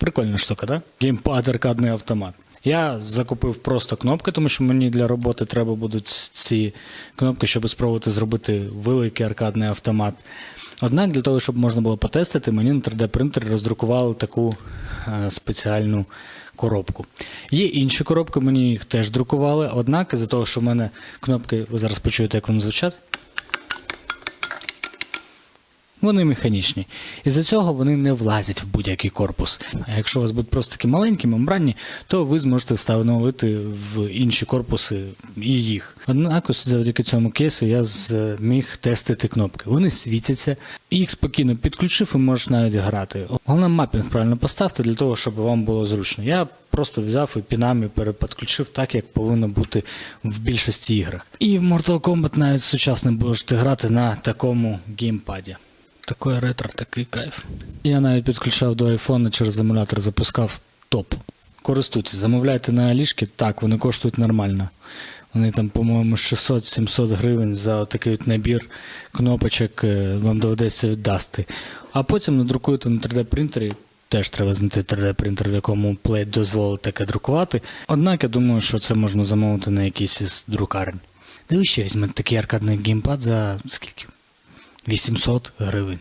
Прикольна штука, так? Геймпад, аркадний автомат. Я закупив просто кнопки, тому що мені для роботи треба будуть ці кнопки, щоб спробувати зробити великий аркадний автомат. Однак для того, щоб можна було потестити, мені на 3D-принтері роздрукували таку е, спеціальну коробку. Є інші коробки, мені їх теж друкували, однак із-за того, що в мене кнопки, ви зараз почуєте, як вони звучать. Вони механічні. Із-за цього вони не влазять в будь-який корпус. А якщо у вас будуть просто такі маленькі, мембранні, то ви зможете встановити в інші корпуси і їх. Однак, ось завдяки цьому кейсу я зміг тестити кнопки. Вони світяться, їх спокійно підключив і можеш навіть грати. Головне мапінг правильно поставте для того, щоб вам було зручно. Я просто взяв і пінами переподключив так, як повинно бути в більшості іграх. І в Mortal Kombat навіть сучасним будете грати на такому геймпаді. Такий ретро, такий кайф. Я навіть підключав до айфона через емулятор, запускав топ. Користуйтесь, замовляйте на Алішки, так, вони коштують нормально. Вони там, по-моєму, 600-700 гривень за такий от набір кнопочок е, вам доведеться віддасти. А потім надрукуєте на 3D-принтері. Теж треба знайти 3D-принтер, в якому плейт дозволить таке друкувати. Однак я думаю, що це можна замовити на якийсь із друкарень. Де ви ще візьмете такий аркадний геймпад за скільки? 800 гривень.